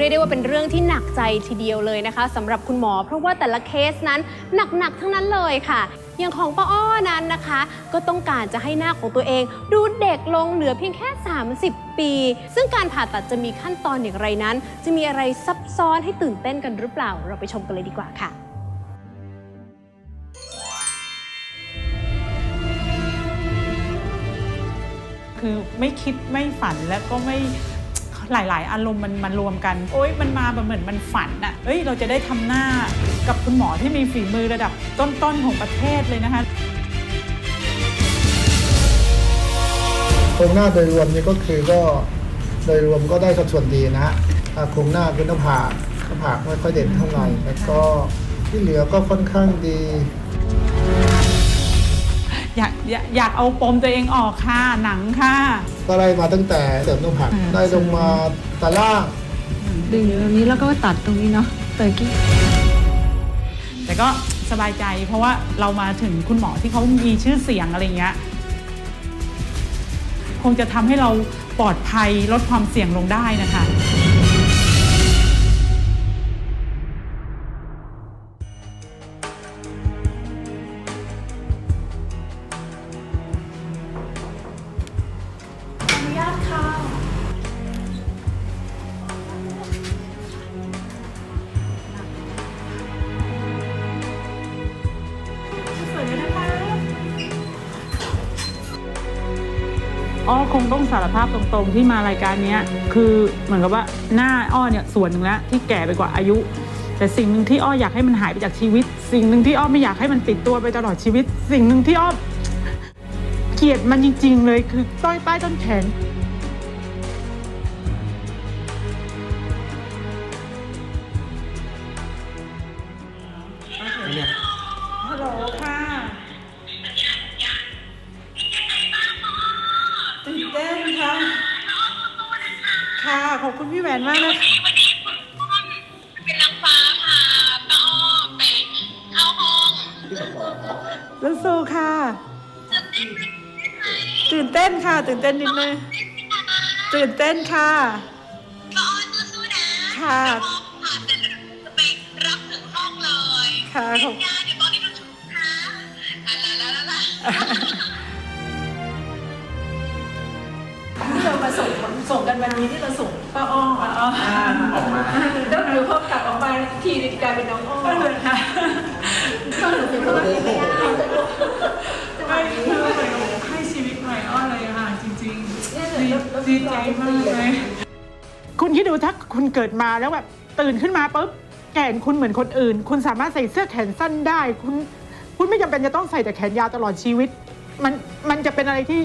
เรียกได้ว่าเป็นเรื่องที่หนักใจทีเดียวเลยนะคะสำหรับคุณหมอ เพราะว่าแต่ละเคสนั้นหนักๆทั้งนั้นเลยค่ะอย่างของป้าอ้อนั้นนะคะ ก็ต้องการจะให้หน้าของตัวเอง ดูเด็กลงเหลือเพียงแค่ 30 ปี ซึ่งการผ่าตัดจะมีขั้นตอนอย่างไรนั้น จะมีอะไรซับซ้อนให้ตื่นเต้นกันหรือเปล่า เราไปชมกันเลยดีกว่าค่ะคือไม่คิดไม่ฝันแล้วก็ไม่ หลาย ๆ อารมณ์มันมันรวมกัน โอ๊ยมันมาแบบเหมือนมันฝันอะเอ้ยเราจะได้ทำหน้ากับคุณหมอที่มีฝีมือระดับต้น ๆ ของประเทศเลยนะคะโครงหน้าโดยรวมนี่ก็คือก็โดยรวมก็ได้สัดส่วนดีนะฮะโครงหน้าคือหน้าผากหน้าผากไม่ค่อยเด่นเท่าไหร่แล้วก็ที่เหลือก็ค่อนข้างดี อยากอยากอยากเอาปมตัวเองออกค่ะหนังค่ะ ก็ไล่มาตั้งแต่เสริมหน้าผากอืมได้ลงมาตาล่างดึงอยู่ตรงนี้แล้วก็ตัดตรงนี้เนาะเตยกี้แต่ก็สบายใจเพราะว่าเรามาถึงคุณหมอที่เขามีชื่อเสียงอะไรเงี้ยคงจะทำให้เราปลอดภัยลดความเสี่ยงลงได้นะคะ อ้อคงต้องสารภาพตรงๆ ที่มารายการเนี้ยคือเหมือนกับว่าหน้าอ้อเนี่ยส่วนหนึ่งแล้วที่แก่ไปกว่าอายุ แต่สิ่งหนึ่งที่อ้ออยากให้มันหายไปจากชีวิต สิ่งหนึ่งที่อ้อไม่อยากให้มันติดตัวไปตลอดชีวิต สิ่งหนึ่งที่อ้อเกลียดมันจริง ๆ เลยคือต้อยใต้ต้นแขนฮัลโหลค่ะ อบคุณพี่แหวนมากนะค่ะเป็นนางฟ้าพาป้าอ้อไปเข้าห้องแล้วสู้ค่ะตื่นเต้นค่ะ ตื่นเต้นนิดนึงตื่นเต้นค่ะป้าอ้อสู้ๆนะค่ะพาเสร็จจะไปรับถึงห้องเลยค่ะขอบยาเดี๋ยวตอนนี้เราชุบค่ะลาลาลาลาที่เรามาส่งส่งกันวันนี้ที่เราส่ง ป้าอ้อป้าอ้อออกมาแล้วหนูพอกลับออกมาทีนึงกลายเป็นน้องอ้อเลยค่ะก็หนูเป็นคนที่ไม่ได้ไม่คือเหมือนโอ้โหให้ชีวิตใหม่อ้อเลยค่ะจริงๆดีดีใจมากเลยคุณคิดดูถ้าคุณเกิดมาแล้วแบบตื่นขึ้นมาปุ๊บแขนคุณเหมือนคนอื่น คุณสามารถใส่เสื้อแขนสั้นได้ คุณ คุณไม่จำเป็นจะต้องใส่แต่แขนยาวตลอดชีวิต มันมันจะเป็นอะไรที่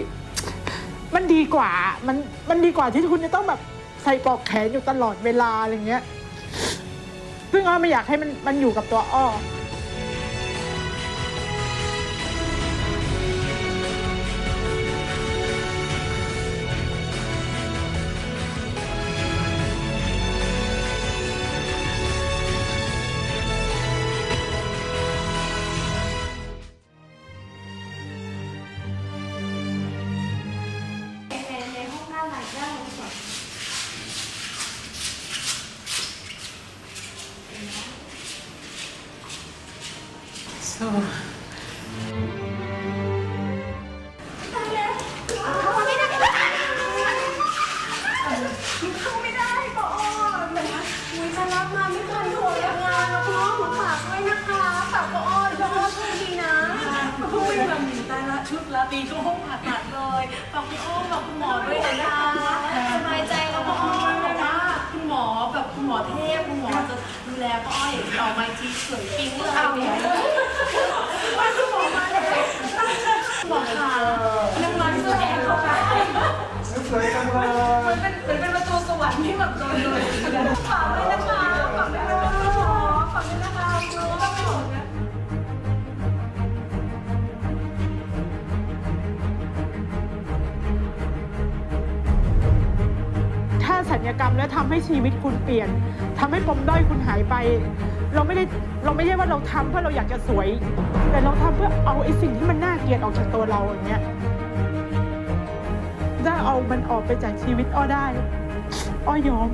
มันดีกว่า มันมันดีกว่าที่คุณจะต้องแบบ ใส่ปลอกแขนอยู่ตลอดเวลาอะไรเงี้ย ซึ่งอ้อไม่อยากให้มันมันอยู่กับตัวอ้อายละชุดละตีก็ห้องผ่าตัดเลยฝากคุณอ้อกับคุณหมอด้วยนะคะสบายใจแล้วปอบอ หมอเทพคุณหมอจะดูแลปออย่างออมาทีสวยปิ้งเลยว่าคุณหมอมาเล้วหมอค่ะนังมาที่ตัวแองเข้าไปสวยจังเลยมันเป็นมันเป็นประตูสวรรค์ที่แบบโดนเลยฝากด้วยนะคะ และทำให้ชีวิตคุณเปลี่ยนทำให้ปมด้อยคุณหายไป เราไม่ได้เราไม่ใช่ว่าเราทำเพื่อเราอยากจะสวย แต่เราทำเพื่อเอาไอ้สิ่งที่มันน่าเกลียดออกจากตัวเราอย่างเงี้ยถ้าเอามันออกไปจากชีวิตอ้อได้อ้อยอม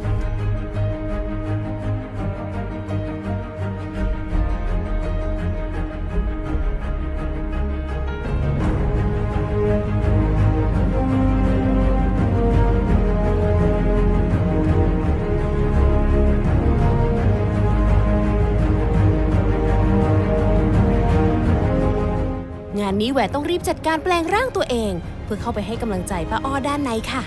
นี้แหวนต้องรีบจัดการแปลงร่างตัวเอง เพื่อเข้าไปให้กำลังใจป้าอ้อด้านในค่ะ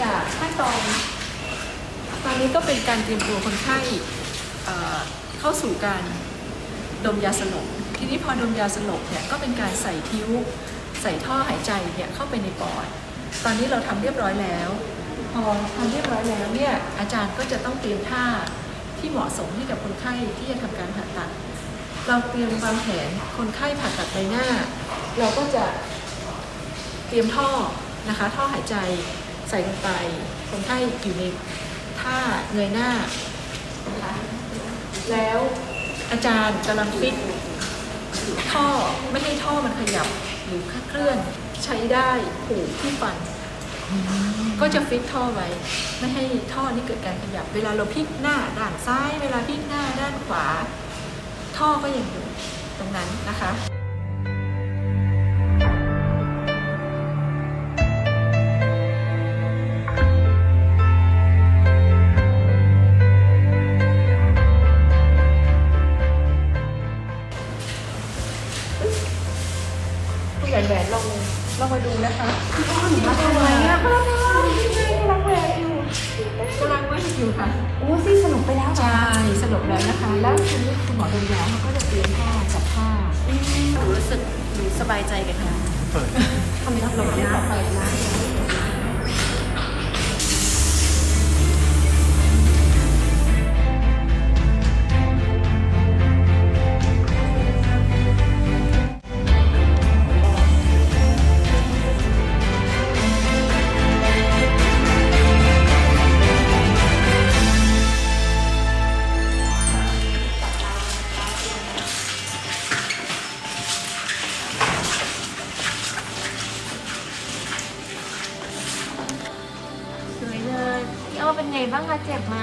จากขั้นตอนตอนนี้ก็เป็นการเตรียมตัวคนไข้เอ่อเข้าสู่การดมยาสลบทีนี้พอดมยาสลบเนี่ยก็เป็นการใส่ทิ้วใส่ท่อหายใจเนี่ยเข้าไปในปอด ตอนนี้เราทำเรียบร้อยแล้ว พอทำเรียบร้อยแล้วเนี่ยอาจารย์ก็จะต้องเตรียมท่าที่เหมาะสมให้กับคนไข้ที่จะทำการผ่าตัด เราเตรียมวางแผนคนไข้ผ่าตัดใบหน้า เราก็จะเตรียมท่อนะคะ ท่อหายใจใส่ลงไป คนไข้อยู่ในท่าเงยหน้า แล้วอาจารย์กำลังฟิตท่อไม่ให้ท่อมันขยับหรือเคลื่อนใช้ได้ผูกที่ฟัน ก็จะฟิตท่อไว้ ไม่ให้ท่อนี้เกิดการขยับ เวลาเราพลิกหน้าด้านซ้าย เวลาพลิกหน้าด้านขวา ท่อก็ยังอยู่ตรงนั้นนะคะคุณแหวนแหวนลองลองมาดูนะคะพี่อ้อนมาทำไมอะกำลังกำลังแหวนอยู่กำลังแหวนอยู่ค่ะโอ้ซี่สนุก ไปแล้วใช่สลบแล้วนะคะ แล้วทีนี้คุณหมอดมยาเขาก็จะเตรียมผ้าจับผ้าหนูรู้สึกหนูสบายใจกันค่ะทำรับลมได้ต่อไปนะสวยเลยพี่อ้อ เป็นไงบ้างคะเจ็บไหม